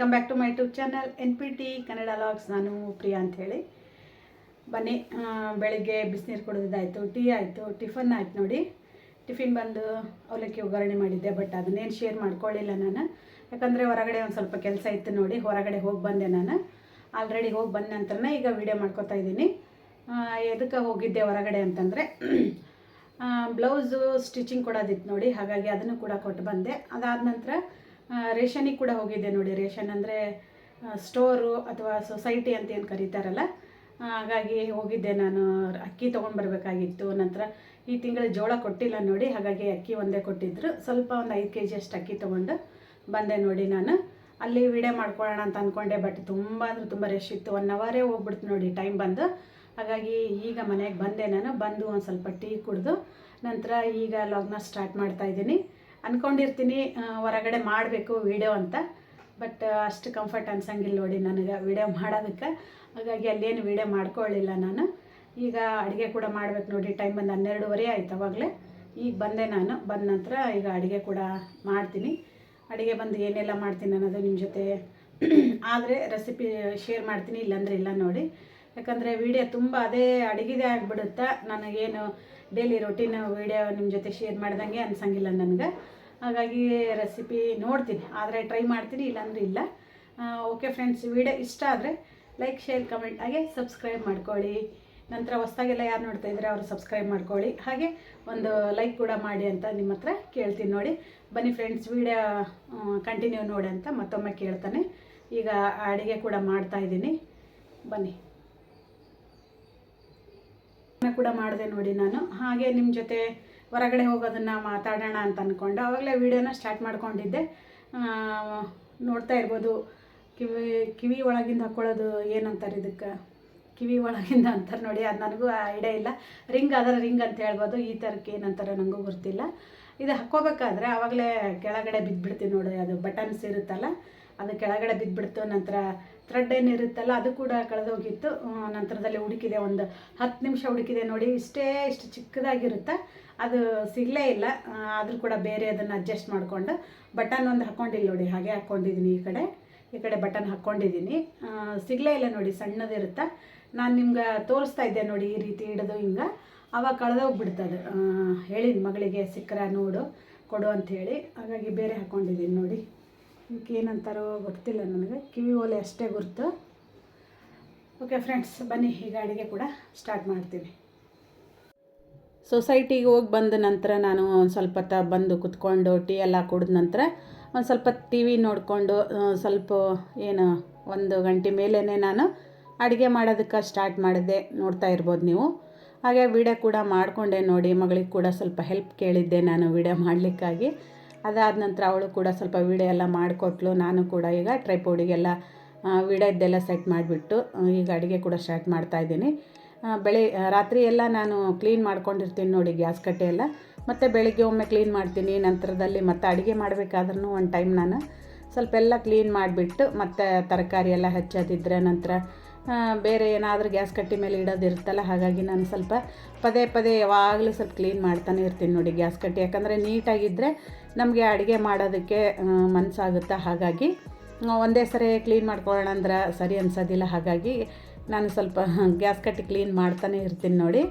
Welcome back to my YouTube channel N P T Kannada logs ನಾನು ಪ್ರಿಯಾ ಅಂಥೇಳಿ ಬನ್ನಿ ಬೆಳಿಗ್ಗೆ ಬಿಸಿನೀರು ಕುಡಿದಿದ್ದಾಯಿತು, ಟೀ ಆಯಿತು, ಟಿಫನ್ ಆಯ್ತು ನೋಡಿ. ಟಿಫಿನ್ ಬಂದು ಅವಲಕ್ಕಿ ಒಗ್ಗರಣೆ ಮಾಡಿದ್ದೆ ಬಟ್ ಅದನ್ನೇನು ಶೇರ್ ಮಾಡ್ಕೊಳ್ಳಿಲ್ಲ ನಾನು. ಯಾಕಂದರೆ ಹೊರಗಡೆ ಒಂದು ಸ್ವಲ್ಪ ಕೆಲಸ ಇತ್ತು ನೋಡಿ, ಹೊರಗಡೆ ಹೋಗಿ ಬಂದೆ ನಾನು. ಆಲ್ರೆಡಿ ಹೋಗಿ ಬಂದ ನಂತರನೇ ಈಗ ವೀಡಿಯೋ ಮಾಡ್ಕೊತಾ ಇದ್ದೀನಿ. ಎದಕ್ಕೆ ಹೋಗಿದ್ದೆ ಹೊರಗಡೆ ಅಂತಂದರೆ ಬ್ಲೌಸು ಸ್ಟಿಚಿಂಗ್ ಕೊಡೋದಿತ್ತು ನೋಡಿ, ಹಾಗಾಗಿ ಅದನ್ನು ಕೂಡ ಕೊಟ್ಟು ಬಂದೆ. ಅದಾದ ನಂತರ ರೇಷನಿಗೆ ಕೂಡ ಹೋಗಿದ್ದೆ ನೋಡಿ, ರೇಷನ್ ಅಂದರೆ ಸ್ಟೋರು ಅಥವಾ ಸೊಸೈಟಿ ಅಂತ ಏನು ಕರೀತಾರಲ್ಲ ಹಾಗಾಗಿ ಹೋಗಿದ್ದೆ ನಾನು, ಅಕ್ಕಿ ತೊಗೊಂಡು ಬರಬೇಕಾಗಿತ್ತು ನಂತರ ಈ ತಿಂಗಳು ಜೋಳ ಕೊಟ್ಟಿಲ್ಲ ನೋಡಿ, ಹಾಗಾಗಿ ಅಕ್ಕಿ ಒಂದೇ ಕೊಟ್ಟಿದ್ರು. ಸ್ವಲ್ಪ ಒಂದು ಐದು ಕೆ ಜಿ ಅಷ್ಟು ಅಕ್ಕಿ ತೊಗೊಂಡು ಬಂದೆ ನೋಡಿ ನಾನು. ಅಲ್ಲಿ ವಿಡಿಯೋ ಮಾಡ್ಕೊಳ್ಳೋಣ ಅಂತ ಅಂದ್ಕೊಂಡೆ ಬಟ್ ತುಂಬ ಅಂದರೆ ತುಂಬ ರಶ್ ಇತ್ತು. ಒನ್ ಅವರೇ ಹೋಗ್ಬಿಡ್ತು ನೋಡಿ ಟೈಮ್ ಬಂದು. ಹಾಗಾಗಿ ಈಗ ಮನೆಗೆ ಬಂದೆ ನಾನು. ಬಂದು ಒಂದು ಸ್ವಲ್ಪ ಟೀ ಕುಡಿದು, ನಂತರ ಈಗ ಲಾಗ್ನ ಸ್ಟಾರ್ಟ್ ಮಾಡ್ತಾ ಇದ್ದೀನಿ. ಅಂದ್ಕೊಂಡಿರ್ತೀನಿ ಹೊರಗಡೆ ಮಾಡಬೇಕು ವಿಡಿಯೋ ಅಂತ. ಬಟ್ ಅಷ್ಟು ಕಂಫರ್ಟ್ ಅನ್ಸಂಗಿಲ್ಲ ನೋಡಿ ನನಗೆ ವಿಡಿಯೋ ಮಾಡೋದಕ್ಕೆ. ಹಾಗಾಗಿ ಅಲ್ಲೇನು ವೀಡಿಯೋ ಮಾಡ್ಕೊಳ್ಳಿಲ್ಲ ನಾನು. ಈಗ ಅಡುಗೆ ಕೂಡ ಮಾಡ್ಬೇಕು ನೋಡಿ ಟೈಮ್ ಬಂದು ಹನ್ನೆರಡುವರೆ ಆಯ್ತು ಅವಾಗಲೇ. ಈಗ ಬಂದೆ ನಾನು, ಬಂದ ನಂತರ ಈಗ ಅಡುಗೆ ಕೂಡ ಮಾಡ್ತೀನಿ. ಅಡುಗೆ ಬಂದು ಏನೆಲ್ಲ ಮಾಡ್ತೀನಿ ಅನ್ನೋದು ನಿಮ್ಮ ಜೊತೆ ಆದರೆ ರೆಸಿಪಿ ಶೇರ್ ಮಾಡ್ತೀನಿ, ಇಲ್ಲಾಂದರೆ ಇಲ್ಲ ನೋಡಿ. ಯಾಕಂದರೆ ವಿಡಿಯೋ ತುಂಬ ಅದೇ ಅಡುಗೆದೇ ಆಗಿಬಿಡುತ್ತೆ, ನನಗೇನು ಡೈಲಿ ರೊಟೀನ್ ವೀಡಿಯೋ ನಿಮ್ಮ ಜೊತೆ ಶೇರ್ ಮಾಡ್ದಂಗೆ ಅನ್ಸಂಗಿಲ್ಲ ನನಗೆ. ಹಾಗಾಗಿ ರೆಸಿಪಿ ನೋಡ್ತೀನಿ. ಆದರೆ ಟ್ರೈ ಮಾಡ್ತೀನಿ, ಇಲ್ಲಾಂದ್ರೆ ಇಲ್ಲ. ಓಕೆ ಫ್ರೆಂಡ್ಸ್ ವಿಡಿಯೋ ಇಷ್ಟ ಆದರೆ ಲೈಕ್ ಶೇರ್ ಕಮೆಂಟ್ ಹಾಗೆ ಸಬ್ಸ್ಕ್ರೈಬ್ ಮಾಡ್ಕೊಳ್ಳಿ. ನಂತರ ಹೊಸ್ದಾಗೆಲ್ಲ ಯಾರು ನೋಡ್ತಾ ಇದ್ದಾರೆ ಅವರು ಸಬ್ಸ್ಕ್ರೈಬ್ ಮಾಡ್ಕೊಳ್ಳಿ. ಹಾಗೆ ಒಂದು ಲೈಕ್ ಕೂಡ ಮಾಡಿ ಅಂತ ನಿಮ್ಮ ಹತ್ರ ಕೇಳ್ತೀನಿ ನೋಡಿ. ಬನ್ನಿ ಫ್ರೆಂಡ್ಸ್ ವಿಡಿಯೋ ಕಂಟಿನ್ಯೂ ನೋಡಿ ಅಂತ ಮತ್ತೊಮ್ಮೆ ಕೇಳ್ತಾನೆ. ಈಗ ಅಡುಗೆ ಕೂಡ ಮಾಡ್ತಾ ಇದ್ದೀನಿ. ಬನ್ನಿ. ಕೂಡ ಮಾಡಿದೆ ನೋಡಿ ನಾನು. ಹಾಗೆ ನಿಮ್ಮ ಜೊತೆ ಹೊರಗಡೆ ಹೋಗೋದನ್ನು ಮಾತಾಡೋಣ ಅಂತ ಅಂದ್ಕೊಂಡು ಆವಾಗಲೇ ವೀಡಿಯೋನ ಸ್ಟಾರ್ಟ್ ಮಾಡ್ಕೊಂಡಿದ್ದೆ. ನೋಡ್ತಾ ಇರ್ಬೋದು. ಕಿವಿ ಕಿವಿ ಒಳಗಿಂದ ಹಾಕ್ಕೊಳ್ಳೋದು ಏನಂತಾರೆ ಇದಕ್ಕೆ? ಕಿವಿ ಒಳಗಿಂದ ಅಂತಾರೆ ನೋಡಿ, ಅದು ನನಗೂ ಐಡಿಯಾ ಇಲ್ಲ. ರಿಂಗ್ ಅದರ ರಿಂಗ್ ಅಂತ ಹೇಳ್ಬೋದು. ಈ ಥರಕ್ಕೆ ಏನಂತಾರೆ ನನಗೂ ಗೊತ್ತಿಲ್ಲ. ಇದು ಹಾಕ್ಕೋಬೇಕಾದ್ರೆ ಆವಾಗಲೇ ಕೆಳಗಡೆ ಬಿದ್ದುಬಿಡ್ತೀವಿ ನೋಡಿ, ಅದು ಬಟನ್ಸ್ ಇರುತ್ತಲ್ಲ, ಅದು ಕೆಳಗಡೆ ಬಿದ್ದುಬಿಡ್ತು ನಂತರ ಥ್ರೆಡ್ ಏನಿರುತ್ತಲ್ಲ ಅದು ಕೂಡ ಕಳೆದೋಗಿತ್ತು. ನಂತರದಲ್ಲಿ ಹುಡುಕಿದೆ ಒಂದು ಹತ್ತು ನಿಮಿಷ ಹುಡುಕಿದೆ ನೋಡಿ, ಇಷ್ಟೇ ಇಷ್ಟು ಚಿಕ್ಕದಾಗಿರುತ್ತೆ. ಅದು ಸಿಗಲೇ ಇಲ್ಲ. ಆದರೂ ಕೂಡ ಬೇರೆ ಅದನ್ನು ಅಡ್ಜಸ್ಟ್ ಮಾಡಿಕೊಂಡು ಬಟನ್ ಒಂದು ಹಾಕ್ಕೊಂಡಿಲ್ಲ ನೋಡಿ, ಹಾಗೆ ಹಾಕ್ಕೊಂಡಿದ್ದೀನಿ ಈ ಕಡೆ. ಈ ಕಡೆ ಬಟನ್ ಹಾಕ್ಕೊಂಡಿದ್ದೀನಿ ಸಿಗಲೇ ಇಲ್ಲ ನೋಡಿ ಸಣ್ಣದಿರುತ್ತೆ ನಾನು ನಿಮ್ಗೆ ತೋರಿಸ್ತಾ ಇದ್ದೆ ನೋಡಿ, ಈ ರೀತಿ ಹಿಡಿದು ಹಿಂಗೆ. ಅವಾಗ ಕಳೆದೋಗ್ಬಿಡ್ತದೆ ಹೇಳಿದ ಮಗಳಿಗೆ ಸಿಕ್ಕರೆ ನೋಡು, ಕೊಡು ಅಂಥೇಳಿ ಹಾಗಾಗಿ ಬೇರೆ ಹಾಕ್ಕೊಂಡಿದ್ದೀನಿ ನೋಡಿ. ಏನಂತಾರೋ ಗೊತ್ತಿಲ್ಲ ನನಗೆ. ಕಿವಿ ಓಲೆ ಅಷ್ಟೇ ಗುರುತು. ಓಕೆ ಫ್ರೆಂಡ್ಸ್ ಬನ್ನಿ, ಈಗ ಅಡುಗೆ ಕೂಡ ಸ್ಟಾರ್ಟ್ ಮಾಡ್ತೀವಿ. ಸೊಸೈಟಿಗೆ ಹೋಗಿ ಬಂದ ನಂತರ ನಾನು ಒಂದು ಸ್ವಲ್ಪ ಹೊತ್ತ ಬಂದು ಕುತ್ಕೊಂಡು ಟೀ ಎಲ್ಲ ಕುಡಿದ ನಂತರ ಒಂದು ಸ್ವಲ್ಪ ಟಿ ವಿ ನೋಡಿಕೊಂಡು ಸ್ವಲ್ಪ ಏನು ಒಂದು ಗಂಟೆ ಮೇಲೇ ನಾನು ಅಡುಗೆ ಮಾಡೋದಕ್ಕೆ ಸ್ಟಾರ್ಟ್ ಮಾಡಿದ್ದೆ ನೋಡ್ತಾ ಇರ್ಬೋದು ನೀವು. ಹಾಗೆ ವಿಡಿಯೋ ಕೂಡ ಮಾಡಿಕೊಂಡೆ ನೋಡಿ, ಮಗಳಿಗೆ ಕೂಡ ಸ್ವಲ್ಪ ಹೆಲ್ಪ್ ಕೇಳಿದ್ದೆ ನಾನು ವಿಡಿಯೋ ಮಾಡಲಿಕ್ಕಾಗಿ. ಅದಾದ ನಂತರ ಅವಳು ಕೂಡ ಸ್ವಲ್ಪ ವಿಡಿಯೋ ಎಲ್ಲ ಮಾಡಿಕೊಟ್ಲು. ನಾನು ಕೂಡ ಈಗ ಟ್ರೈಪೋಡಿಗೆಲ್ಲ ವೀಡಿಯೋದ್ದೆಲ್ಲ ಸೆಟ್ ಮಾಡಿಬಿಟ್ಟು ಈಗ ಅಡುಗೆ ಕೂಡ ಸ್ಟಾರ್ಟ್ ಮಾಡ್ತಾಯಿದ್ದೀನಿ ಬೆಳಿ ರಾತ್ರಿ ಎಲ್ಲ ನಾನು ಕ್ಲೀನ್ ಮಾಡ್ಕೊಂಡಿರ್ತೀನಿ ನೋಡಿ ಗ್ಯಾಸ್ ಕಟ್ಟೆ ಎಲ್ಲ. ಮತ್ತು ಬೆಳಿಗ್ಗೆ ಒಮ್ಮೆ ಕ್ಲೀನ್ ಮಾಡ್ತೀನಿ, ನಂತರದಲ್ಲಿ ಮತ್ತೆ ಅಡುಗೆ ಮಾಡಬೇಕಾದ್ರೂ ಒಂದು ಟೈಮ್ ನಾನು ಸ್ವಲ್ಪ ಎಲ್ಲ ಕ್ಲೀನ್ ಮಾಡಿಬಿಟ್ಟು ಮತ್ತು ತರಕಾರಿ ಎಲ್ಲ ಹೆಚ್ಚೋದಿದ್ರೆ ನಂತರ ಬೇರೆ ಏನಾದರೂ ಗ್ಯಾಸ್ ಕಟ್ಟಿ ಮೇಲೆ ಇಡೋದಿರುತ್ತಲ್ಲ ಹಾಗಾಗಿ ನಾನು ಸ್ವಲ್ಪ ಪದೇ ಪದೇ ಯಾವಾಗಲೂ ಸ್ವಲ್ಪ ಕ್ಲೀನ್ ಮಾಡ್ತಾನೆ ಇರ್ತೀನಿ ನೋಡಿ ಗ್ಯಾಸ್ ಕಟ್ಟಿ. ಯಾಕಂದರೆ ನೀಟಾಗಿದ್ದರೆ ನಮಗೆ ಅಡುಗೆ ಮಾಡೋದಕ್ಕೆ ಮನಸ್ಸಾಗುತ್ತೆ ಹಾಗಾಗಿ ಒಂದೇ ಸರಿ ಕ್ಲೀನ್ ಮಾಡ್ಕೊಳ್ಳೋಣ ಅಂದ್ರೆ ಸರಿ ಅನ್ಸೋದಿಲ್ಲ. ಹಾಗಾಗಿ ನಾನು ಸ್ವಲ್ಪ ಗ್ಯಾಸ್ ಕಟ್ಟಿ ಕ್ಲೀನ್ ಮಾಡ್ತಾನೆ ಇರ್ತೀನಿ ನೋಡಿ.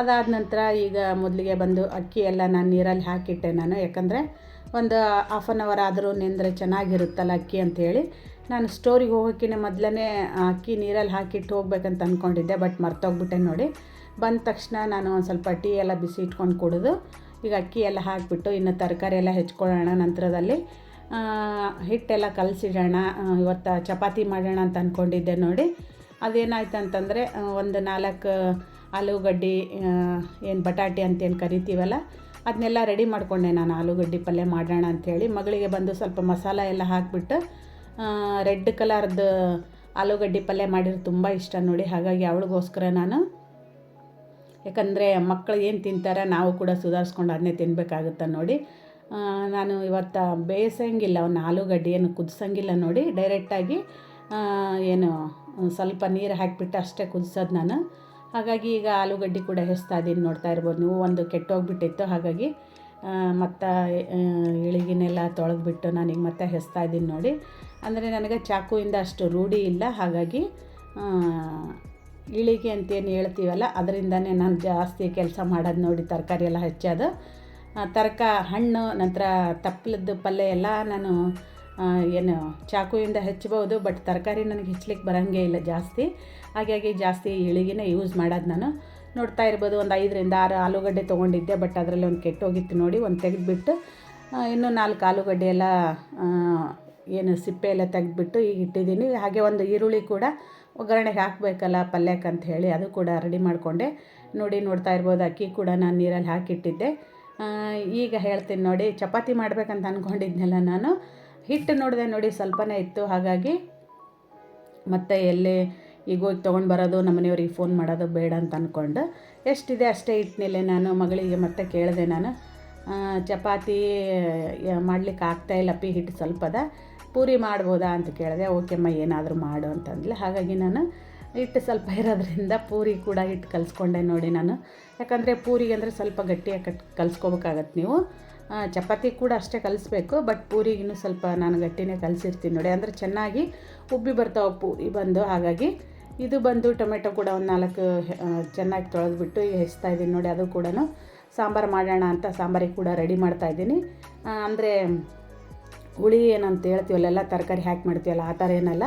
ಅದಾದ ನಂತರ ಈಗ ಮೊದಲಿಗೆ ಬಂದು ಅಕ್ಕಿ ಎಲ್ಲ ನಾನು ನೀರಲ್ಲಿ ಹಾಕಿಟ್ಟೆ ನಾನು. ಯಾಕಂದರೆ ಒಂದು ಹಾಫ್ ಆನ್ ಅವರ್ ಆದರೂ ನೆಂದರೆ ಚೆನ್ನಾಗಿರುತ್ತಲ್ಲ ಅಕ್ಕಿ ಅಂಥೇಳಿ ನಾನು ಸ್ಟೋರಿಗೆ ಹೋಗೋಕ್ಕಿಂತ ಮೊದಲನೇ ಅಕ್ಕಿ ನೀರಲ್ಲಿ ಹಾಕಿಟ್ಟು ಹೋಗ್ಬೇಕಂತ ಅಂದ್ಕೊಂಡಿದ್ದೆ ಬಟ್ ಮರ್ತೋಗ್ಬಿಟ್ಟೆ ನೋಡಿ. ಬಂದ ತಕ್ಷಣ ನಾನು ಒಂದು ಸ್ವಲ್ಪ ಟೀ ಎಲ್ಲ ಬಿಸಿ ಇಟ್ಕೊಂಡು ಕುಡಿದು, ಈಗ ಅಕ್ಕಿ ಎಲ್ಲ ಹಾಕಿಬಿಟ್ಟು ಇನ್ನು ತರಕಾರಿ ಎಲ್ಲ ಹೆಚ್ಕೊಳ್ಳೋಣ ನಂತರದಲ್ಲಿ ಹಿಟ್ಟೆಲ್ಲ ಕಲಸಿಡೋಣ ಇವತ್ತು ಚಪಾತಿ ಮಾಡೋಣ ಅಂತ ಅಂದ್ಕೊಂಡಿದ್ದೆ ನೋಡಿ. ಅದೇನಾಯ್ತು ಅಂತಂದರೆ ಒಂದು ನಾಲ್ಕು ಆಲೂಗಡ್ಡೆ ಏನು ಬಟಾಟೆ ಅಂತೇನು ಕರಿತೀವಲ್ಲ, ಅದನ್ನೆಲ್ಲ ರೆಡಿ ಮಾಡಿಕೊಂಡೆ ನಾನು, ಆಲೂಗಡ್ಡೆ ಪಲ್ಯ ಮಾಡೋಣ ಅಂಥೇಳಿ ಮಗಳಿಗೆ ಬಂದು ಸ್ವಲ್ಪ ಮಸಾಲ ಎಲ್ಲ ಹಾಕಿಬಿಟ್ಟು ರೆಡ್ ಕಲರ್ದು ಆಲೂಗಡ್ಡೆ ಪಲ್ಯ ಮಾಡಿದ್ರೆ ತುಂಬ ಇಷ್ಟ ನೋಡಿ. ಹಾಗಾಗಿ ಅವಳಿಗೋಸ್ಕರ ನಾನು, ಯಾಕಂದರೆ ಮಕ್ಕಳು ಏನು ತಿಂತಾರೆ ನಾವು ಕೂಡ ಸುಧಾರಿಸ್ಕೊಂಡು ಅದನ್ನೇ ತಿನ್ನಬೇಕಾಗುತ್ತೆ ನೋಡಿ. ನಾನು ಇವತ್ತು ಬೇಯಿಸಂಗಿಲ್ಲ ಅವನ್ನ ಆಲೂಗಡ್ಡೆ ಏನು ಕುದಿಸಂಗಿಲ್ಲ ನೋಡಿ. ಡೈರೆಕ್ಟಾಗಿ ಏನು, ಸ್ವಲ್ಪ ನೀರು ಹಾಕಿಬಿಟ್ಟು ಅಷ್ಟೇ ಕುದಿಸೋದು ನಾನು. ಹಾಗಾಗಿ ಈಗ ಆಲೂಗಡ್ಡೆ ಕೂಡ ಹೆಸ್ತಾ ಇದ್ದೀನಿ ನೋಡ್ತಾ ಇರ್ಬೋದು ನೀವು. ಒಂದು ಕೆಟ್ಟೋಗ್ಬಿಟ್ಟಿತ್ತು. ಹಾಗಾಗಿ ಮತ್ತು ಇಳಿಗಿನೆಲ್ಲ ತೊಳೆದ್ಬಿಟ್ಟು ನಾನೀಗ ಮತ್ತೆ ಹೆಸ್ತಾ ಇದ್ದೀನಿ ನೋಡಿ. ಅಂದರೆ ನನಗೆ ಚಾಕುವಿಂದ ಅಷ್ಟು ರೂಢಿ ಇಲ್ಲ. ಹಾಗಾಗಿ ಇಳಿಗೆ ಅಂತೇನು ಹೇಳ್ತೀವಲ್ಲ, ಅದರಿಂದನೇ ನಾನು ಜಾಸ್ತಿ ಕೆಲಸ ಮಾಡೋದು ನೋಡಿ ತರಕಾರಿ ಎಲ್ಲ ಹೆಚ್ಚೋದು ತರಕ, ಹಣ್ಣು, ನಂತರ ತಪ್ಪಲದ್ದು ಪಲ್ಯ ಎಲ್ಲ ನಾನು ಏನು ಚಾಕುವಿಂದ ಹೆಚ್ಚಬಹುದು, ಬಟ್ ತರಕಾರಿ ನನಗೆ ಹೆಚ್ಚಲಿಕ್ಕೆ ಬರೋಂಗೇ ಇಲ್ಲ ಜಾಸ್ತಿ. ಹಾಗಾಗಿ ಜಾಸ್ತಿ ಇಳಿಗೆನೇ ಯೂಸ್ ಮಾಡೋದು ನಾನು. ನೋಡ್ತಾ ಇರ್ಬೋದು, ಒಂದು ಐದರಿಂದ ಆರು ಆಲೂಗಡ್ಡೆ ತೊಗೊಂಡಿದ್ದೆ, ಬಟ್ ಅದರಲ್ಲಿ ಒಂದು ಕೆಟ್ಟೋಗಿತ್ತು ನೋಡಿ, ಒಂದು ತೆಗೆದುಬಿಟ್ಟು ಇನ್ನೂ ನಾಲ್ಕು ಆಲೂಗಡ್ಡೆ ಎಲ್ಲ ಏನು ಸಿಪ್ಪೆ ಎಲ್ಲ ತೆಗೆದ್ಬಿಟ್ಟು ಈಗ ಇಟ್ಟಿದ್ದೀನಿ. ಹಾಗೆ ಒಂದು ಈರುಳ್ಳಿ ಕೂಡ ಒಗ್ಗರಣೆಗೆ ಹಾಕಬೇಕಲ್ಲ ಪಲ್ಯಕ್ಕೆ ಅಂತ ಹೇಳಿ ಅದು ಕೂಡ ರೆಡಿ ಮಾಡಿಕೊಂಡೆ. ನೋಡಿ, ನೋಡ್ತಾ ಇರ್ಬೋದು, ಅಕ್ಕಿ ಕೂಡ ನಾನು ನೀರಲ್ಲಿ ಹಾಕಿಟ್ಟಿದ್ದೆ. ಈಗ ಹೇಳ್ತೀನಿ ನೋಡಿ, ಚಪಾತಿ ಮಾಡಬೇಕಂತ ಅಂದ್ಕೊಂಡಿದ್ನಲ್ಲ ನಾನು. ಹಿಟ್ಟು ನೋಡಿದೆ ನೋಡಿ, ಸ್ವಲ್ಪನೇ ಇತ್ತು. ಹಾಗಾಗಿ ಮತ್ತು ಎಲ್ಲಿ ಈಗ ಹೋಗಿ ತೊಗೊಂಡು ಬರೋದು ನಮ್ಮ ಮನೆಯವ್ರಿಗೆ ಫೋನ್ ಮಾಡೋದು ಬೇಡ ಅಂತ ಅಂದ್ಕೊಂಡು ಎಷ್ಟಿದೆ ಅಷ್ಟೇ ಇಟ್ಟಿನಲ್ಲೇ ನಾನು ಮಗಳಿಗೆ ಮತ್ತೆ ಕೇಳಿದೆ ನಾನು. ಚಪಾತಿ ಮಾಡ್ಲಿಕ್ಕೆ ಆಗ್ತಾಯಿಲ್ಲ ಪಿ ಹಿಟ್ಟು ಸ್ವಲ್ಪದ. ಪೂರಿ ಮಾಡ್ಬೋದಾ ಅಂತ ಕೇಳಿದೆ, ಓಕೆಮ್ಮ, ಏನಾದರೂ ಮಾಡು ಅಂತಂದ್ಲೆ. ಹಾಗಾಗಿ ನಾನು ಹಿಟ್ಟು ಸ್ವಲ್ಪ ಇರೋದ್ರಿಂದ ಪೂರಿ ಕೂಡ ಹಿಟ್ಟು ಕಲಿಸ್ಕೊಂಡೆ ನೋಡಿ ನಾನು. ಯಾಕಂದರೆ ಪೂರಿಗೆ ಅಂದರೆ ಸ್ವಲ್ಪ ಗಟ್ಟಿಯಾಗಿ ಕಟ್, ಕಲಿಸ್ಕೋಬೇಕಾಗತ್ತೆ ನೀವು. ಚಪಾತಿ ಕೂಡ ಅಷ್ಟೇ ಕಲಿಸ್ಬೇಕು, ಬಟ್ ಪೂರಿಗೆ ಇನ್ನೂ ಸ್ವಲ್ಪ ನಾನು ಗಟ್ಟಿನೇ ಕಲಿಸಿರ್ತೀನಿ ನೋಡಿ. ಅಂದರೆ ಚೆನ್ನಾಗಿ ಉಬ್ಬಿ ಬರ್ತಾವೆ ಪೂರಿ ಬಂದು. ಹಾಗಾಗಿ ಇದು ಬಂದು ಟೊಮೆಟೊ ಕೂಡ ಒಂದು ನಾಲ್ಕು ಚೆನ್ನಾಗಿ ತೊಳೆದ್ಬಿಟ್ಟು ಈಗ ಹೆಚ್ತಾ ಇದ್ದೀನಿ ನೋಡಿ. ಅದು ಕೂಡ ಸಾಂಬಾರು ಮಾಡೋಣ ಅಂತ ಸಾಂಬಾರಿಗೆ ಕೂಡ ರೆಡಿ ಮಾಡ್ತಾ ಇದ್ದೀನಿ ಅಂದರೆ ಹುಳಿ ಏನಂತ ಹೇಳ್ತೀವಲ್ಲ, ಎಲ್ಲ ತರಕಾರಿ ಹಾಕಿ ಮಾಡ್ತೀವಲ್ಲ, ಆ ಥರ ಏನಲ್ಲ.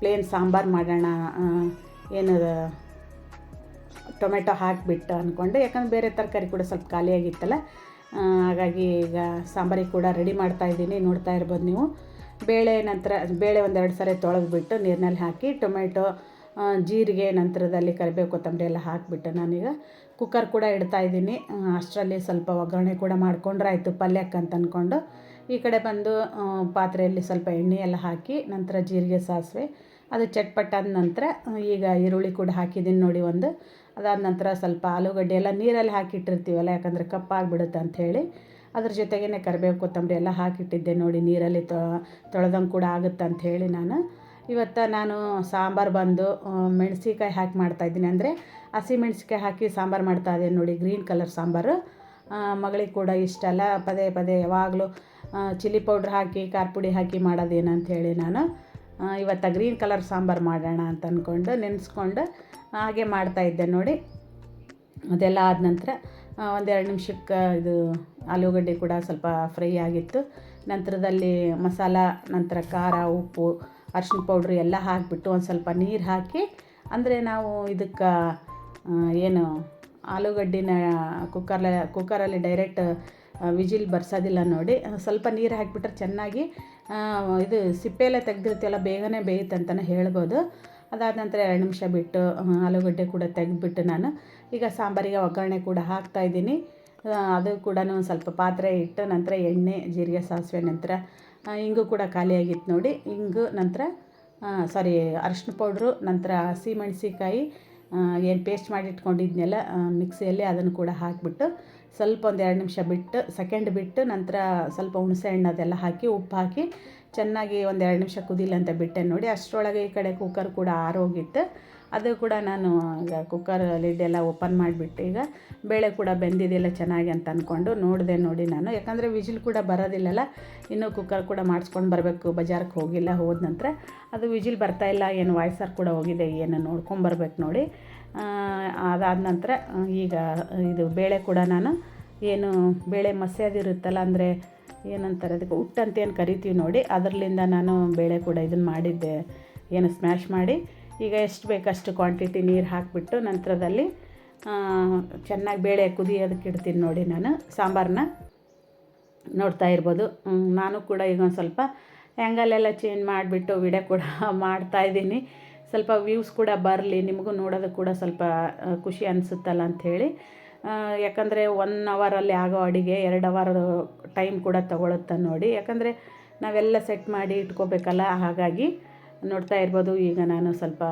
ಪ್ಲೇನ್ ಸಾಂಬಾರು ಮಾಡೋಣ ಏನದು ಏನು ಟೊಮೆಟೊ ಹಾಕಿಬಿಟ್ಟು ಅಂದ್ಕೊಂಡು ಯಾಕಂದ್ರೆ ಬೇರೆ ತರಕಾರಿ ಕೂಡ ಸ್ವಲ್ಪ ಖಾಲಿಯಾಗಿತ್ತಲ್ಲ ಹಾಗಾಗಿ ಈಗ ಸಾಂಬಾರಿಗೆ ಕೂಡ ರೆಡಿ ಮಾಡ್ತಾ ಇದ್ದೀನಿ, ನೋಡ್ತಾ ಇರ್ಬೋದು ನೀವು. ಬೇಳೆ ನಂತರ, ಬೇಳೆ ಒಂದೆರಡು ಸಾರಿ ತೊಳೆದ್ಬಿಟ್ಟು ನೀರಿನಲ್ಲಿ ಹಾಕಿ, ಟೊಮೆಟೊ ಜೀರಿಗೆ, ನಂತರದಲ್ಲಿ ಕರಿಬೇವು, ಕೊತ್ತಂಬರಿ ಎಲ್ಲ ಹಾಕಿಬಿಟ್ಟು ನಾನೀಗ ಕುಕ್ಕರ್ ಕೂಡ ಇಡ್ತಾ ಇದ್ದೀನಿ. ಅಷ್ಟರಲ್ಲಿ ಸ್ವಲ್ಪ ಒಗ್ಗರಣೆ ಕೂಡ ಮಾಡ್ಕೊಂಡ್ರೆ ಆಯಿತು ಪಲ್ಯಕ್ಕೆ ಅಂತ ಅಂದ್ಕೊಂಡು ಈ ಕಡೆ ಬಂದು ಪಾತ್ರೆಯಲ್ಲಿ ಸ್ವಲ್ಪ ಎಣ್ಣೆ ಎಲ್ಲ ಹಾಕಿ ನಂತರ ಜೀರಿಗೆ ಸಾಸಿವೆ, ಅದು ಚಟ್ಪಟ್ಟಾದ ನಂತರ ಈಗ ಈರುಳ್ಳಿ ಕೂಡ ಹಾಕಿದ್ದೀನಿ ನೋಡಿ ಒಂದು. ಅದಾದ ನಂತರ ಸ್ವಲ್ಪ ಆಲೂಗಡ್ಡೆ ಎಲ್ಲ ನೀರಲ್ಲಿ ಹಾಕಿಟ್ಟಿರ್ತೀವಲ್ಲ, ಯಾಕಂದರೆ ಕಪ್ಪಾಗಿಬಿಡುತ್ತೆ ಅಂಥೇಳಿ ಅದ್ರ ಜೊತೆಗೇ ಕರಿಬೇವು, ಕೊತ್ತಂಬರಿ ಎಲ್ಲ ಹಾಕಿಟ್ಟಿದ್ದೆ ನೋಡಿ, ನೀರಲ್ಲಿ ತೊಳೆದಂಗೆ ಕೂಡ ಆಗುತ್ತೆ ಅಂತ ಹೇಳಿ ನಾನು. ಇವತ್ತು ನಾನು ಸಾಂಬಾರು ಬಂದು ಮೆಣಸಿಕಾಯಿ ಹಾಕಿ ಮಾಡ್ತಾಯಿದ್ದೀನಿ ಅಂದರೆ ಹಸಿ ಮೆಣಸಿಕಾಯಿ ಹಾಕಿ ಸಾಂಬಾರು ಮಾಡ್ತಾ ಇದ್ದೀನಿ ನೋಡಿ, ಗ್ರೀನ್ ಕಲರ್ ಸಾಂಬಾರು. ಮಗಳಿಗೆ ಕೂಡ ಇಷ್ಟ ಅಲ್ಲ. ಪದೇ ಪದೇ ಯಾವಾಗಲೂ ಚಿಲ್ಲಿ ಪೌಡ್ರ್ ಹಾಕಿ ಖಾರ ಪುಡಿ ಹಾಕಿ ಮಾಡೋದೇನಂಥೇಳಿ ನಾನು ಇವತ್ತು ಗ್ರೀನ್ ಕಲರ್ ಸಾಂಬಾರು ಮಾಡೋಣ ಅಂತ ಅಂದ್ಕೊಂಡು ನೆನೆಸ್ಕೊಂಡು ಹಾಗೆ ಮಾಡ್ತಾಯಿದ್ದೆ ನೋಡಿ. ಅದೆಲ್ಲ ಆದ ನಂತರ ಒಂದೆರಡು ನಿಮಿಷಕ್ಕೆ ಇದು ಆಲೂಗಡ್ಡೆ ಕೂಡ ಸ್ವಲ್ಪ ಫ್ರೈ ಆಗಿತ್ತು. ನಂತರದಲ್ಲಿ ಮಸಾಲ, ನಂತರ ಖಾರ, ಉಪ್ಪು ಅರಿಶಿನ ಪೌಡ್ರ್ ಎಲ್ಲ ಹಾಕಿಬಿಟ್ಟು ಒಂದು ಸ್ವಲ್ಪ ನೀರು ಹಾಕಿ, ಅಂದರೆ ನಾವು ಇದಕ್ಕೆ ಏನು ಆಲೂಗಡ್ಡಿನ ಕುಕ್ಕರ್ಲ, ಕುಕ್ಕರಲ್ಲಿ ಡೈರೆಕ್ಟ್ ವಿಜಿಲ್ ಬರ್ಸೋದಿಲ್ಲ ನೋಡಿ. ಸ್ವಲ್ಪ ನೀರು ಹಾಕಿಬಿಟ್ರೆ ಚೆನ್ನಾಗಿ ಇದು ಸಿಪ್ಪೆಲ್ಲ ತೆಗೆದಿರ್ತೀವಲ್ಲ ಬೇಗನೆ ಬೇಯುತ್ತೆ ಅಂತಲೇ ಹೇಳ್ಬೋದು. ಅದಾದ ನಂತರ ಎರಡು ನಿಮಿಷ ಬಿಟ್ಟು ಆಲೂಗಡ್ಡೆ ಕೂಡ ತೆಗೆದುಬಿಟ್ಟು ನಾನು ಈಗ ಸಾಂಬಾರಿಗೆ ಒಗ್ಗರಣೆ ಕೂಡ ಹಾಕ್ತಾಯಿದ್ದೀನಿ ಅದು ಕೂಡ ಸ್ವಲ್ಪ ಪಾತ್ರೆ ಇಟ್ಟು ನಂತರ ಎಣ್ಣೆ, ಜೀರಿಗೆ, ಸಾಸಿವೆ ನಂತರ ಹಿಂಗೂ ಕೂಡ ಖಾಲಿಯಾಗಿತ್ತು ನೋಡಿ. ಹಿಂಗು ನಂತರ ಸಾರಿ ಅರಿಶಿನ ಪೌಡ್ರು, ನಂತರ ಹಸಿ ಮೆಣಸಿಕಾಯಿ ಏನು ಪೇಸ್ಟ್ ಮಾಡಿ ಇಟ್ಕೊಂಡಿದ್ನೆಲ್ಲ ಮಿಕ್ಸಿಯಲ್ಲಿ ಅದನ್ನು ಕೂಡ ಹಾಕಿಬಿಟ್ಟು ಸ್ವಲ್ಪ ಒಂದು ಎರಡು ನಿಮಿಷ ಬಿಟ್ಟು ಸೆಕೆಂಡ್ ಬಿಟ್ಟು ನಂತರ ಸ್ವಲ್ಪ ಹುಣಸೆ ಹಣ್ಣು ಅದೆಲ್ಲ ಹಾಕಿ, ಉಪ್ಪು ಹಾಕಿ ಚೆನ್ನಾಗಿ ಒಂದು ಎರಡು ನಿಮಿಷ ಕುದಿಲ್ಲ ಅಂತ ಬಿಟ್ಟೆ ನೋಡಿ. ಅಷ್ಟರೊಳಗೆ ಈ ಕಡೆ ಕುಕ್ಕರ್ ಕೂಡ ಆರೋಗಿತ್ತು ಅದು ಕೂಡ ನಾನು ಈಗ ಕುಕ್ಕರ್ ಲಿಡ್ ಎಲ್ಲ ಓಪನ್ ಮಾಡಿಬಿಟ್ಟು ಈಗ ಬೇಳೆ ಕೂಡ ಬೆಂದಿದೆಯಲ್ಲ ಚೆನ್ನಾಗಿ ಅಂತ ಅಂದ್ಕೊಂಡು ನೋಡಿದೆ ನೋಡಿ ನಾನು. ಯಾಕಂದರೆ ವಿಜಿಲ್ ಕೂಡ ಬರೋದಿಲ್ಲಲ್ಲ, ಇನ್ನೂ ಕುಕ್ಕರ್ ಕೂಡ ಮಾಡಿಸ್ಕೊಂಡು ಬರಬೇಕು ಬಜಾರ್ಗೆ ಹೋಗಿಲ್ಲ, ಹೋದ ನಂತರ ಅದು ವಿಜಿಲ್ ಬರ್ತಾ ಇಲ್ಲ, ಏನು ವಾಯ್ಸರ್ ಕೂಡ ಹೋಗಿದೆ, ಏನು ನೋಡ್ಕೊಂಬರ್ಬೇಕು ನೋಡಿ. ಅದಾದ ನಂತರ ಈಗ ಇದು ಬೇಳೆ ಕೂಡ ನಾನು ಏನು ಬೇಳೆ ಮಸ್ಯಾದಿರುತ್ತಲ್ಲ ಅಂದರೆ ಏನಂತಾರೆ ಅದಕ್ಕೆ ಹುಟ್ಟಂತ ಏನು ಕರಿತೀವಿ ನೋಡಿ, ಅದರಲ್ಲಿಂದ ನಾನು ಬೇಳೆ ಕೂಡ ಇದನ್ನು ಮಾಡಿದ್ದೆ, ಏನು ಸ್ಮ್ಯಾಶ್ ಮಾಡಿ. ಈಗ ಎಷ್ಟು ಬೇಕಷ್ಟು ಕ್ವಾಂಟಿಟಿ ನೀರು ಹಾಕಿಬಿಟ್ಟು ನಂತರದಲ್ಲಿ ಚೆನ್ನಾಗಿ ಬೇಳೆ ಕುದಿಯೋದಕ್ಕೆ ಇಡ್ತೀನಿ ನೋಡಿ ನಾನು. ಸಾಂಬಾರನ್ನ ನೋಡ್ತಾ ಇರ್ಬೋದು. ನಾನು ಕೂಡ ಈಗ ಒಂದು ಸ್ವಲ್ಪ ಆ್ಯಂಗಲೆಲ್ಲ ಚೇಂಜ್ ಮಾಡಿಬಿಟ್ಟು ವಿಡಿಯೋ ಕೂಡ ಮಾಡ್ತಾಯಿದ್ದೀನಿ ಸ್ವಲ್ಪ ವ್ಯೂಸ್ ಕೂಡ ಬರಲಿ, ನಿಮಗೂ ನೋಡೋದಕ್ಕೆ ಕೂಡ ಸ್ವಲ್ಪ ಖುಷಿ ಅನಿಸುತ್ತಲ್ಲ ಅಂಥೇಳಿ. ಯಾಕಂದರೆ ಒನ್ ಅವರಲ್ಲಿ ಆಗೋ ಅಡುಗೆ ಎರಡು ಅವರ್ ಟೈಮ್ ಕೂಡ ತಗೊಳುತ್ತೆ ನೋಡಿ. ಯಾಕಂದರೆ ನಾವೆಲ್ಲ ಸೆಟ್ ಮಾಡಿ ಇಟ್ಕೋಬೇಕಲ್ಲ, ಹಾಗಾಗಿ ನೋಡ್ತಾ ಇರ್ಬೋದು. ಈಗ ನಾನು ಸ್ವಲ್ಪ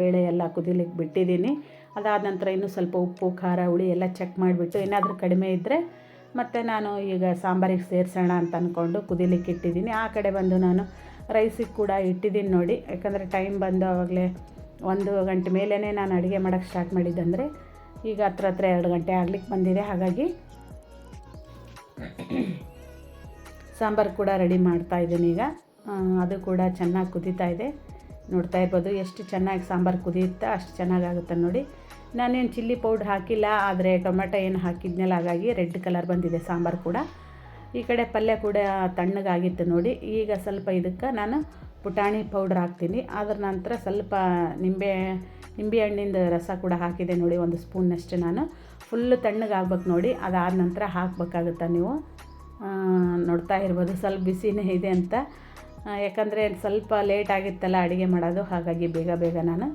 ಬೇಳೆ ಎಲ್ಲ ಕುದಿಲಿಕ್ಕೆ ಬಿಟ್ಟಿದ್ದೀನಿ. ಅದಾದ ನಂತರ ಇನ್ನೂ ಸ್ವಲ್ಪ ಉಪ್ಪು, ಖಾರ, ಹುಳಿ ಎಲ್ಲ ಚೆಕ್ ಮಾಡಿಬಿಟ್ಟು ಏನಾದರೂ ಕಡಿಮೆ ಇದ್ದರೆ ಮತ್ತು ನಾನು ಈಗ ಸಾಂಬಾರಿಗೆ ಸೇರಿಸೋಣ ಅಂತ ಅಂದ್ಕೊಂಡು ಕುದಿಲಿಕ್ಕೆ ಇಟ್ಟಿದ್ದೀನಿ. ಆ ಕಡೆ ಬಂದು ನಾನು ರೈಸಿಗೆ ಕೂಡ ಇಟ್ಟಿದ್ದೀನಿ ನೋಡಿ. ಯಾಕಂದರೆ ಟೈಮ್ ಬಂದು ಆವಾಗಲೇ ಒಂದು ಗಂಟೆ ಮೇಲೇ ನಾನು ಅಡುಗೆ ಮಾಡೋಕ್ಕೆ ಸ್ಟಾರ್ಟ್ ಮಾಡಿದ್ದಂದರೆ ಈಗ ಹತ್ರ ಹತ್ರ ಎರಡು ಗಂಟೆ ಆಗ್ಲಿಕ್ಕೆ ಬಂದಿದೆ. ಹಾಗಾಗಿ ಸಾಂಬಾರು ಕೂಡ ರೆಡಿ ಮಾಡ್ತಾ ಇದ್ದೀನಿ ಈಗ. ಅದು ಕೂಡ ಚೆನ್ನಾಗಿ ಕುದೀತಾ ಇದೆ. ನೋಡ್ತಾ ಇರ್ಬೋದು ಎಷ್ಟು ಚೆನ್ನಾಗಿ ಸಾಂಬಾರು ಕುದಿಯುತ್ತಾ, ಅಷ್ಟು ಚೆನ್ನಾಗಾಗುತ್ತೆ ನೋಡಿ. ನಾನೇನು ಚಿಲ್ಲಿ ಪೌಡ್ರ್ ಹಾಕಿಲ್ಲ, ಆದರೆ ಟೊಮೆಟೊ ಏನು ಹಾಕಿದ್ನಲ್ಲ, ಹಾಗಾಗಿ ರೆಡ್ ಕಲರ್ ಬಂದಿದೆ ಸಾಂಬಾರು ಕೂಡ. ಈ ಕಡೆ ಪಲ್ಯ ಕೂಡ ತಣ್ಣಗಾಗಿತ್ತು ನೋಡಿ. ಈಗ ಸ್ವಲ್ಪ ಇದಕ್ಕೆ ನಾನು ಪುಟಾಣಿ ಪೌಡ್ರ್ ಹಾಕ್ತೀನಿ. ಅದ್ರ ನಂತರ ಸ್ವಲ್ಪ ನಿಂಬೆ ನಿಂಬೆ ಹಣ್ಣಿಂದ ರಸ ಕೂಡ ಹಾಕಿದೆ ನೋಡಿ, ಒಂದು ಸ್ಪೂನ್ನಷ್ಟು ನಾನು. ಫುಲ್ಲು ತಣ್ಣಗಾಗ್ಬೇಕು ನೋಡಿ, ಅದಾದ ನಂತರ ಹಾಕಬೇಕಾಗುತ್ತೆ ನೀವು? ನೋಡ್ತಾ ಇರ್ಬೋದು, ಸ್ವಲ್ಪ ಬಿಸಿನೇ ಇದೆ ಅಂತ. ಯಾಕಂದರೆ ಸ್ವಲ್ಪ ಲೇಟ್ ಆಗಿತ್ತಲ್ಲ ಅಡುಗೆ ಮಾಡೋದು, ಹಾಗಾಗಿ ಬೇಗ ಬೇಗ ನಾನು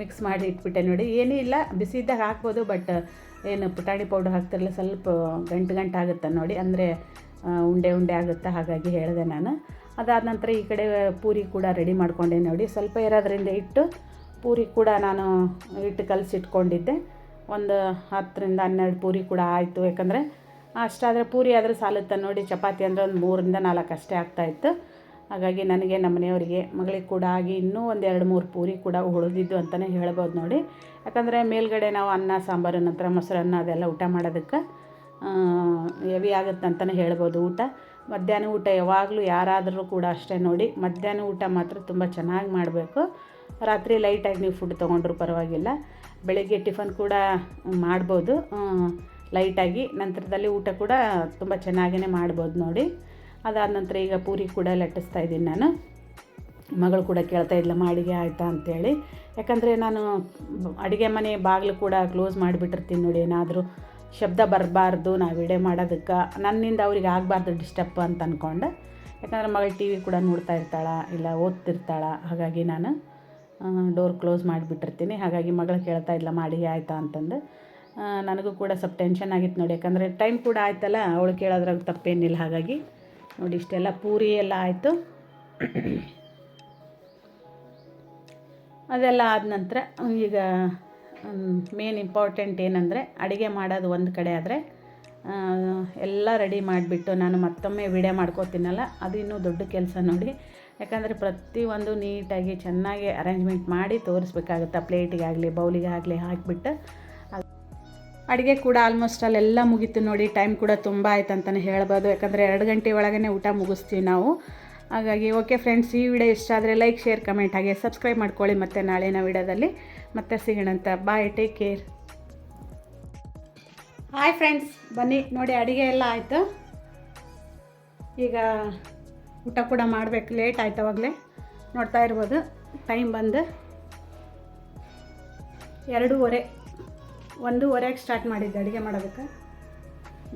ಮಿಕ್ಸ್ ಮಾಡಿ ಇಟ್ಬಿಟ್ಟೆ ನೋಡಿ. ಏನೂ ಇಲ್ಲ, ಬಿಸಿ ಇದ್ದಾಗ ಹಾಕ್ಬೋದು ಬಟ್ ಏನು ಪುಟಾಣಿ ಪೌಡ್ರ್ ಹಾಕ್ತಿರಲ್ಲ, ಸ್ವಲ್ಪ ಗಂಟು ಗಂಟು ಆಗುತ್ತೆ ನೋಡಿ. ಅಂದರೆ ಉಂಡೆ ಉಂಡೆ ಆಗುತ್ತೆ ಹಾಗಾಗಿ ಹೇಳಿದೆ ನಾನು. ಅದಾದ ನಂತರ ಈ ಕಡೆ ಪೂರಿ ಕೂಡ ರೆಡಿ ಮಾಡ್ಕೊಂಡೆ ನೋಡಿ. ಸ್ವಲ್ಪ ಇರೋದ್ರಿಂದ ಇಟ್ಟು ಪೂರಿ ಕೂಡ ನಾನು ಹಿಟ್ಟು ಕಲಸಿಟ್ಕೊಂಡಿದ್ದೆ. ಒಂದು ಹತ್ತರಿಂದ ಹನ್ನೆರಡು ಪೂರಿ ಕೂಡ ಆಯಿತು. ಯಾಕಂದರೆ ಅಷ್ಟಾದರೆ ಪೂರಿ ಆದರೆ ಸಾಲುತ್ತೆ ನೋಡಿ. ಚಪಾತಿ ಅಂದರೆ ಒಂದು ಮೂರರಿಂದ ನಾಲ್ಕು ಅಷ್ಟೇ ಆಗ್ತಾಯಿತ್ತು ಹಾಗಾಗಿ ನನಗೆ ನಮ್ಮ ಮನೆಯವರಿಗೆ ಮಗಳಿಗೆ ಕೂಡ ಆಗಿ ಇನ್ನೂ ಒಂದು ಎರಡು ಮೂರು ಪೂರಿ ಕೂಡ ಉಳಿದಿದ್ದು ಅಂತಲೇ ಹೇಳ್ಬೋದು ನೋಡಿ. ಯಾಕಂದರೆ ಮೇಲ್ಗಡೆ ನಾವು ಅನ್ನ, ಸಾಂಬಾರು, ನಂತರ ಮೊಸರನ್ನ ಅದೆಲ್ಲ ಊಟ ಮಾಡೋದಕ್ಕೆ ಹೆವಿ ಆಗುತ್ತೆ ಅಂತಲೇ ಹೇಳ್ಬೋದು ಊಟ. ಮಧ್ಯಾಹ್ನ ಊಟ ಯಾವಾಗಲೂ ಯಾರಾದರೂ ಕೂಡ ಅಷ್ಟೇ ನೋಡಿ. ಮಧ್ಯಾಹ್ನ ಊಟ ಮಾತ್ರ ತುಂಬ ಚೆನ್ನಾಗಿ ಮಾಡಬೇಕು. ರಾತ್ರಿ ಲೈಟಾಗಿ ನೀವು ಫುಡ್ ತೊಗೊಂಡ್ರೂ ಪರವಾಗಿಲ್ಲ. ಬೆಳಗ್ಗೆ ಟಿಫನ್ ಕೂಡ ಮಾಡ್ಬೋದು. ಲೈಟಾಗಿ. ನಂತರದಲ್ಲಿ ಊಟ ಕೂಡ ತುಂಬ ಚೆನ್ನಾಗೇ ಮಾಡ್ಬೋದು ನೋಡಿ. ಅದಾದ ನಂತರ ಈಗ ಪೂರಿ ಕೂಡ ಲಟ್ಟಿಸ್ತಾ ಇದ್ದೀನಿ ನಾನು. ಮಗಳು ಕೂಡ ಕೇಳ್ತಾ ಇದ್ಲ ಮಾಡಿಗೆ ಆಯಿತಾ? ಅಂತೇಳಿ. ಯಾಕಂದರೆ ನಾನು ಅಡುಗೆ ಮನೆ ಬಾಗಿಲು ಕೂಡ ಕ್ಲೋಸ್ ಮಾಡಿಬಿಟ್ಟಿರ್ತೀನಿ ನೋಡಿ, ಏನಾದರೂ ಶಬ್ದ ಬರಬಾರ್ದು, ನಾವು ವಿಡಿಯೋ ಮಾಡೋದಕ್ಕೆ, ನನ್ನಿಂದ ಅವ್ರಿಗೆ ಆಗಬಾರ್ದು ಡಿಸ್ಟರ್ಬ್ ಅಂತ ಅಂದ್ಕೊಂಡು ಯಾಕಂದರೆ ಮಗಳು ಟಿ ವಿ ಕೂಡ ನೋಡ್ತಾ ಇರ್ತಾಳ, ಇಲ್ಲ ಓದ್ತಿರ್ತಾಳೆ, ಹಾಗಾಗಿ ನಾನು ಡೋರ್ ಕ್ಲೋಸ್ ಮಾಡಿಬಿಟ್ಟಿರ್ತೀನಿ. ಹಾಗಾಗಿ ಮಗಳು ಕೇಳ್ತಾ ಇಲ್ಲ ಮಾಡಿಗೆ ಆಯಿತಾ? ಅಂತಂದು. ನನಗೂ ಕೂಡ ಸ್ವಲ್ಪ ಟೆನ್ಷನ್ ಆಗಿತ್ತು ನೋಡಿ, ಯಾಕಂದರೆ ಟೈಮ್ ಕೂಡ ಆಯ್ತಲ್ಲ, ಅವಳು ಕೇಳೋದ್ರಾಗ ತಪ್ಪೇನಿಲ್ಲ, ಹಾಗಾಗಿ ನೋಡಿ, ಇಷ್ಟೆಲ್ಲ ಪೂರಿ ಎಲ್ಲ ಆಯಿತು. ಅದೆಲ್ಲ ಆದ ನಂತರ, ಈಗ ಮೇನ್ ಇಂಪಾರ್ಟೆಂಟ್ ಏನಂದರೆ, ಅಡುಗೆ ಮಾಡೋದು ಒಂದು ಕಡೆ ಆದರೆ ಎಲ್ಲ ರೆಡಿ ಮಾಡಿಬಿಟ್ಟು ನಾನು ಮತ್ತೊಮ್ಮೆ ವಿಡಿಯೋ ಮಾಡ್ಕೋತೀನಲ್ಲ, ಅದು ಇನ್ನೂ ದೊಡ್ಡ ಕೆಲಸ ನೋಡಿ. ಯಾಕಂದರೆ ಪ್ರತಿಯೊಂದು ನೀಟಾಗಿ ಚೆನ್ನಾಗಿ ಅರೇಂಜ್ಮೆಂಟ್ ಮಾಡಿ ತೋರಿಸ್ಬೇಕಾಗುತ್ತೆ ಪ್ಲೇಟಿಗಾಗಲಿ ಆಗಲಿ ಬೌಲಿಗೆ ಆಗಲಿ ಹಾಕಿಬಿಟ್ಟು. ಅಡುಗೆ ಕೂಡ ಆಲ್ಮೋಸ್ಟ್ ಅಲ್ಲೆಲ್ಲ ಮುಗೀತು ನೋಡಿ ಟೈಮ್ ಕೂಡ ತುಂಬ ಆಯ್ತು ಅಂತಲೇ ಹೇಳ್ಬೋದು. ಯಾಕಂದರೆ ಎರಡು ಗಂಟೆ ಒಳಗೇ ಊಟ ಮುಗಿಸ್ತೀವಿ ನಾವು. ಹಾಗಾಗಿ ಓಕೆ ಫ್ರೆಂಡ್ಸ್ ಈ ವಿಡಿಯೋ ಇಷ್ಟ ಆದರೆ ಲೈಕ್ ಶೇರ್ ಕಮೆಂಟ್ ಹಾಗೆ ಸಬ್ಸ್ಕ್ರೈಬ್ ಮಾಡ್ಕೊಳ್ಳಿ. ಮತ್ತೆ ನಾಳಿನ ವಿಡಿಯೋದಲ್ಲಿ ಮತ್ತೆ ಸಿಗೋಣಂತ bye take care hi friends ಬನ್ನಿ. ನೋಡಿ, ಅಡುಗೆ ಎಲ್ಲ ಆಯಿತು. ಈಗ ಊಟ ಕೂಡ ಮಾಡಬೇಕು. ಲೇಟ್ ಆಯ್ತು ಅವಾಗಲೇ. ನೋಡ್ತಾ ಇರ್ಬೋದು. ಟೈಮ್ ಬಂದು ಎರಡೂವರೆ. ಒಂದೂವರೆಗೆ ಸ್ಟಾರ್ಟ್ ಮಾಡಿದ್ದೆ ಅಡುಗೆ ಮಾಡೋದಕ್ಕೆ.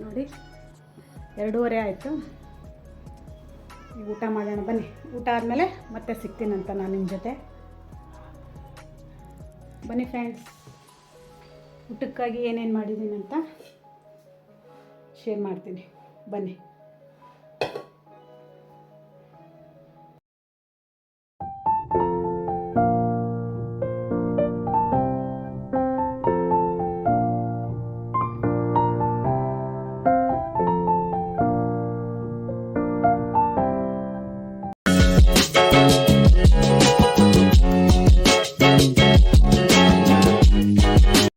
ನೋಡಿ, ಎರಡೂವರೆ ಆಯಿತು. ಈಗ ಊಟ ಮಾಡೋಣ, ಬನ್ನಿ. ಊಟ ಆದಮೇಲೆ ಮತ್ತೆ ಸಿಗ್ತೀನಂತ ನಾನು ನಿಮ್ಮ ಜೊತೆ. ಬನ್ನಿ ಫ್ರೆಂಡ್ಸ್ ಊಟಕ್ಕಾಗಿ ಏನೇನು ಮಾಡಿದ್ದೀನಿ ಅಂತ ಶೇರ್ ಮಾಡ್ತೀನಿ. ಬನ್ನಿ.